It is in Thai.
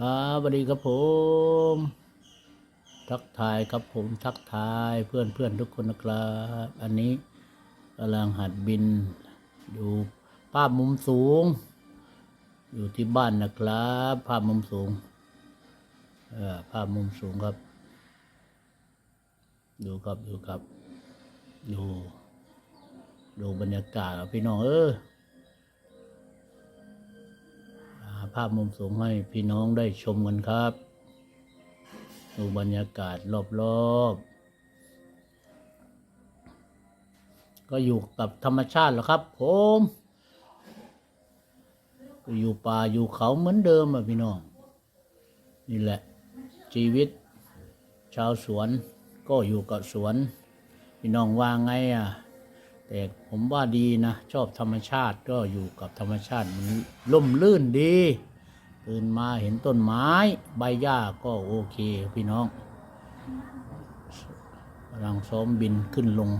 ครับสวัสดีครับผม ทักทายครับผมทักทายเพื่อนเพื่อนทุกคนนะครับ อันนี้กำลังหัดบิน อยู่ภาพมุมสูง อยู่ที่บ้านนะครับ ภาพมุมสูงเออภาพมุมสูงครับ ดูครับดูครับ ดู ดูบรรยากาศครับพี่น้องเออ ภาพมุมสูงให้พี่น้องได้ชมกันครับ ดูบรรยากาศรอบๆ ก็อยู่กับธรรมชาติแหละครับผมก็อยู่ป่าอยู่เขาเหมือนเดิมอะพี่น้อง นี่แหละ ชีวิต ชาวสวนก็อยู่กับสวน พี่น้องว่าไงอะ แต่ผมว่าดีนะ ชอบธรรมชาติก็อยู่กับธรรมชาติมันล่มลื่นดีตื่นมาเห็นต้นไม้ใบหญ้าก็โอเคพี่น้องกำลังซ้อมบินขึ้นลง